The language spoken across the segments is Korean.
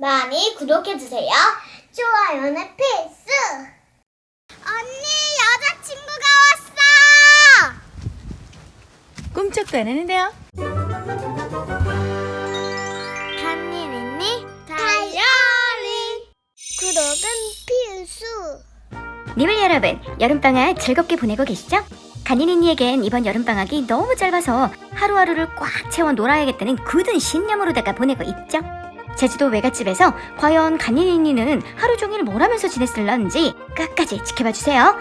많이 구독해주세요. 좋아요는 필수! 언니, 여자친구가 왔어! 꿈쩍도 안 하는데요? 한일 있니? 다이어리! 구독은 필수! 리블 여러분, 여름방학 즐겁게 보내고 계시죠? 간이니니에겐 이번 여름방학이 너무 짧아서 하루하루를 꽉 채워 놀아야겠다는 굳은 신념으로다가 보내고 있죠. 제주도 외갓집에서 과연 간이니니는 하루 종일 뭘 하면서 지냈을런지 끝까지 지켜봐 주세요.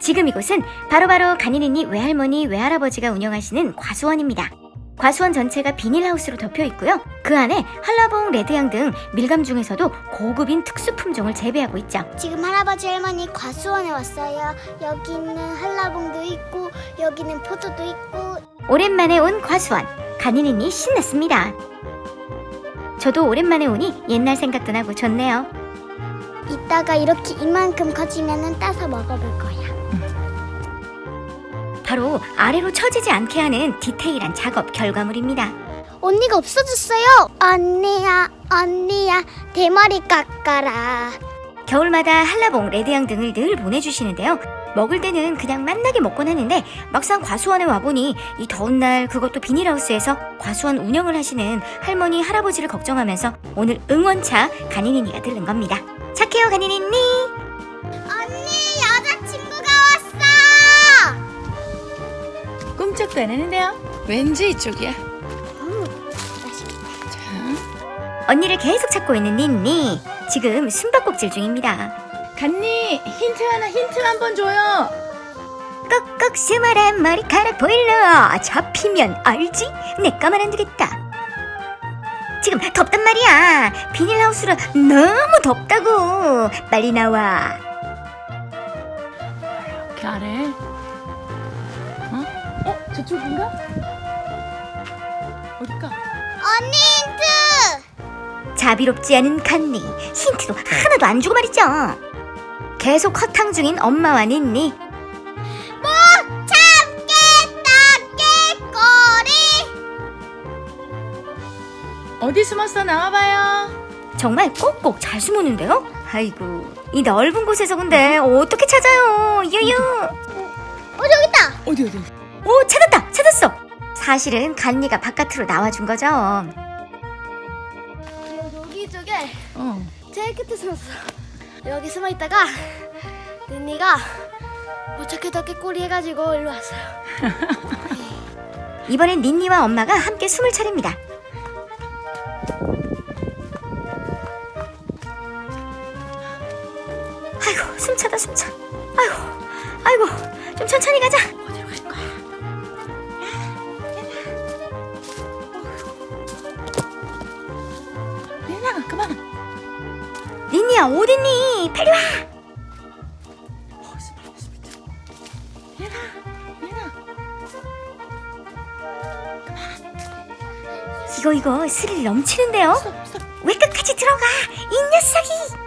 지금 이곳은 바로바로 간이니니 외할머니 외할아버지가 운영하시는 과수원입니다. 과수원 전체가 비닐하우스로 덮여 있고요. 그 안에 한라봉, 레드향 등 밀감 중에서도 고급인 특수 품종을 재배하고 있죠. 지금 할아버지 할머니 과수원에 왔어요. 여기는 한라봉도 있고, 여기는 포도도 있고, 오랜만에 온 과수원 간이니니 신났습니다. 저도 오랜만에 오니 옛날 생각도 나고 좋네요. 이따가 이렇게 이만큼 커지면은 따서 먹어볼 거야. 바로 아래로 처지지 않게 하는 디테일한 작업 결과물입니다. 언니가 없어졌어요. 언니야, 언니야, 대머리 깎아라. 겨울마다 한라봉, 레드향 등을 늘 보내주시는데요. 먹을 때는 그냥 맛나게 먹곤 하는데 막상 과수원에 와보니 이 더운 날 그것도 비닐하우스에서 과수원 운영을 하시는 할머니, 할아버지를 걱정하면서 오늘 응원차 간이니니가 들른 겁니다. 착해요 간이니니! 언니, 여자친구가 왔어. 꿈쩍도 안 하는데요? 왠지 이쪽이야. 음, 자, 언니를 계속 찾고 있는 닌니. 지금 숨바꼭질 중입니다. 간니 힌트 하나 힌트 한 번 줘요. 꺽꺽 스멀한 머리카락 보일러. 잡히면 알지? 내 까만 안 되겠다. 지금 덥단 말이야. 비닐하우스라 너무 덥다고. 빨리 나와. 이렇게 아래. 어? 어? 저쪽인가? 어딜까? 언니 힌트. 자비롭지 않은 간니. 힌트도 하나도 안 주고 말이죠. 계속 허탕 중인 엄마와 닌니. 뭐 참겠다 깨꼬리. 어디 숨었어? 나와봐요. 정말 꼭꼭 잘 숨었는데요? 아이고, 이 넓은 곳에서 근데 어떻게 찾아요? 유유. 어 저기 있다. 어디 어디? 오, 찾았다! 찾았어! 사실은 간니가 바깥으로 나와준 거죠. 여기 쪽에 어. 제일 끝에 숨었어. 여기 숨어 있다가 못 찾겠다 깨꼬리 해가지고 일로 왔어요. 이번엔 닌니와 엄마가 함께 숨을 차립니다. 아이고, 숨차다, 숨차. 아이고, 아이고, 좀 천천히 가자. 어디로 갈 거야? 얘나 그만. 닌니야, 어딨니? 빨리 와! 이거, 이거 스릴 넘치는데요? 왜 끝까지 들어가? 이 녀석이!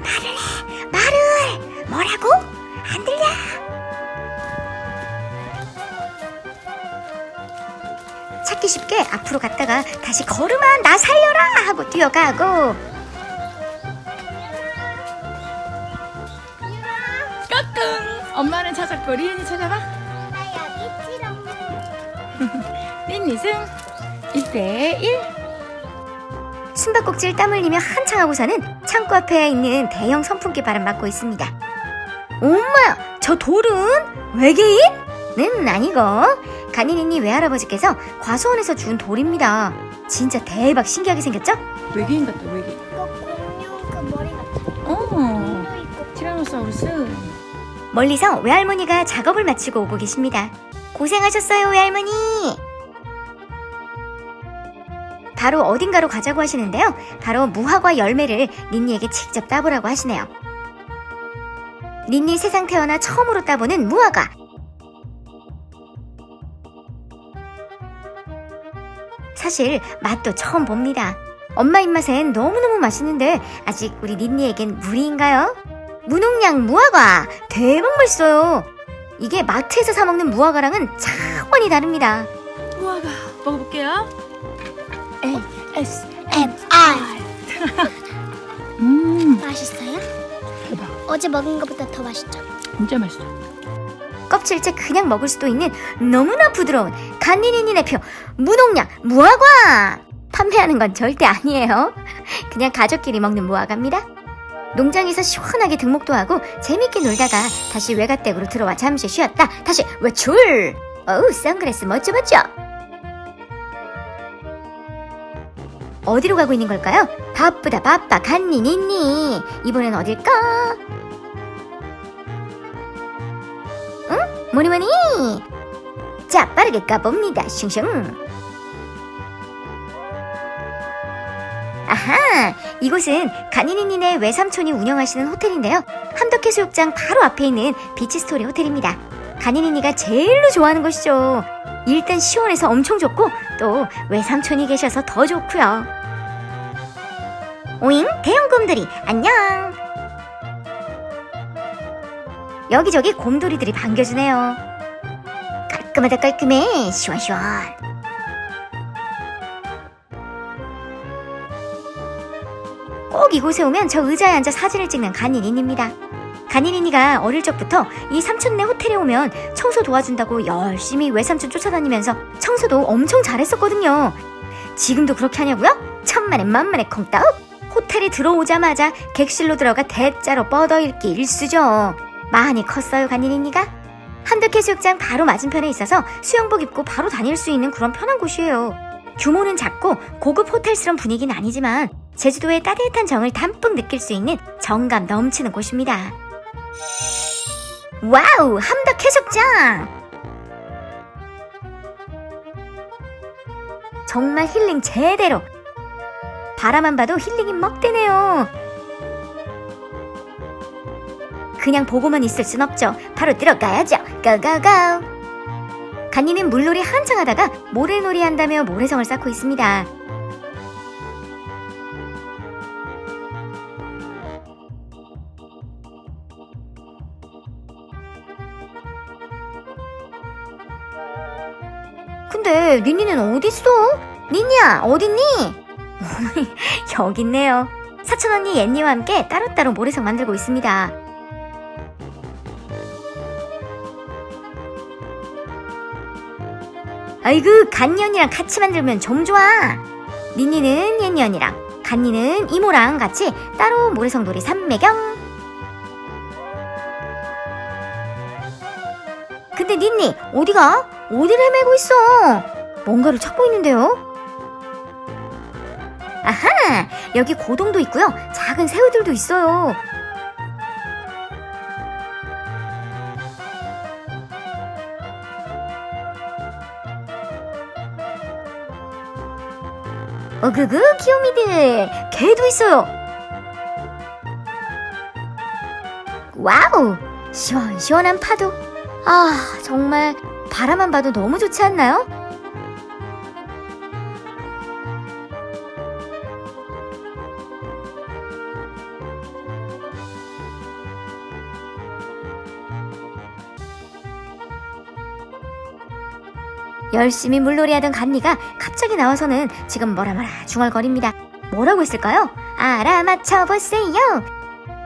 말을! 뭐라고? 안 들려? 찾기 쉽게 앞으로 갔다가 다시 걸으마 나 살려라 하고 뛰어가고 까꿍. 엄마는 찾았고 리은이 찾아봐. 나 여기 있지롱. 린니 승 1대 1. 숨바꼭질 땀 흘리며 한창 하고서는 창고 앞에 있는 대형 선풍기 바람 맞고 있습니다. 엄마야, 저 돌은 외계인? 는 아니고 간이니니 외할아버지께서 과수원에서 준 돌입니다. 진짜 대박 신기하게 생겼죠? 외계인 같다 외계인. 이거 공룡 그 머리 같아. 어. 공룡 있고. 티라노사우루스. 멀리서 외할머니가 작업을 마치고 오고 계십니다. 고생하셨어요, 외할머니! 바로 어딘가로 가자고 하시는데요. 바로 무화과 열매를 닌니에게 직접 따보라고 하시네요. 닌니 세상 태어나 처음으로 따보는 무화과. 사실 맛도 처음 봅니다. 엄마 입맛엔 너무너무 맛있는데 아직 우리 닌니에겐 무리인가요? 무농약 무화과 대박 맛있어요. 이게 마트에서 사 먹는 무화과랑은 차원이 다릅니다. 무화과 먹어볼게요. A S M R 음 맛있어요? 어제 먹은 것보다 더 맛있죠? 진짜 맛있어. 껍질째 그냥 먹을 수도 있는 너무나 부드러운 간니니니네 표 무농약 무화과 판매하는 건 절대 아니에요 그냥 가족끼리 먹는 무화과입니다 농장에서 시원하게 등목도 하고 재밌게 놀다가 다시 외가댁으로 들어와 잠시 쉬었다 다시 외출 어우 선글라스 멋져 멋져 어디로 가고 있는 걸까요? 바쁘다 바빠 간니니니 이번엔 어딜까? 뭐니 뭐니? 자 빠르게 까봅니다. 슝슝. 아하 이곳은 가니니니네 외삼촌이 운영하시는 호텔인데요. 함덕해수욕장 바로 앞에 있는 비치스토리 호텔입니다. 가니니니가 제일로 좋아하는 곳이죠. 일단 시원해서 엄청 좋고 또 외삼촌이 계셔서 더 좋고요. 오잉 대형 곰돌이 안녕 여기저기 곰돌이들이 반겨주네요. 깔끔하다 깔끔해 시원시원. 꼭 이곳에 오면 저 의자에 앉아 사진을 찍는 간이린입니다. 간이린이가 어릴 적부터 이 삼촌네 호텔에 오면 청소 도와준다고 열심히 외삼촌 쫓아다니면서 청소도 엄청 잘했었거든요. 지금도 그렇게 하냐고요? 천만에 만만에 콩따욱! 호텔에 들어오자마자 객실로 들어가 대자로 뻗어읽기 일수죠. 많이 컸어요, 간이린이가? 함덕해수욕장 바로 맞은편에 있어서 수영복 입고 바로 다닐 수 있는 그런 편한 곳이에요. 규모는 작고 고급 호텔스러운 분위기는 아니지만 제주도의 따뜻한 정을 담뿍 느낄 수 있는 정감 넘치는 곳입니다. 와우, 함덕해수욕장! 정말 힐링 제대로! 바라만 봐도 힐링이 먹대네요. 그냥 보고만 있을 순 없죠. 바로 들어가야죠. 고고고. 간이는 물놀이 한창 하다가 모래놀이 한다며 모래성을 쌓고 있습니다. 근데 니니는 어딨어? 니니야 어딨니? 여기 있네요. 사촌 언니 옌니와 함께 따로따로 모래성 만들고 있습니다. 아이고 간니 언니랑 같이 만들면 좀 좋아 니니는 언니랑 간니는 이모랑 같이 따로 모래성 놀이 삼매경 근데 니니 어디가? 어디를 헤매고 있어? 뭔가를 찾고 있는데요? 아하 여기 고동도 있고요 작은 새우들도 있어요 어그그 귀요미들 개도 있어요. 와우! 시원시원한 파도. 아 정말 바라만 봐도 너무 좋지 않나요? 열심히 물놀이 하던 간니가 갑자기 나와서는 지금 뭐라 뭐라 중얼거립니다. 뭐라고 했을까요? 알아맞혀 보세요.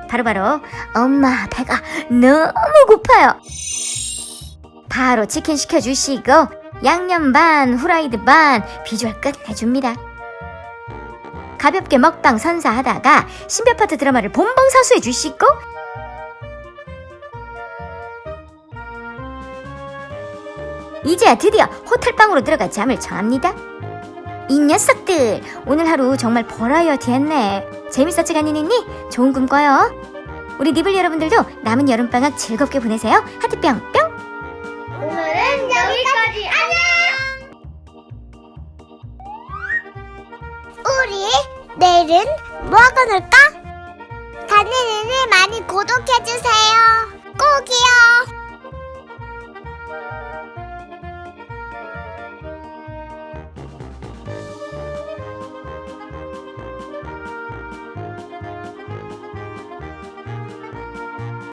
바로바로 엄마 배가 너무 고파요. 바로 치킨 시켜주시고 양념 반 후라이드 반 비주얼 끝내줍니다. 가볍게 먹방 선사하다가 신비아파트 드라마를 본방 사수해 주시고 이제야 드디어 호텔방으로 들어가 잠을 청합니다. 이 녀석들 오늘 하루 정말 버라이어티 했네. 재밌었지 간이니니? 좋은 꿈 꿔요. 우리 니블 여러분들도 남은 여름방학 즐겁게 보내세요. 하트 뿅 뿅. 오늘은 여기까지 안녕 우리 내일은 놀까? 다니는 일 많이 구독해주세요 꼭이요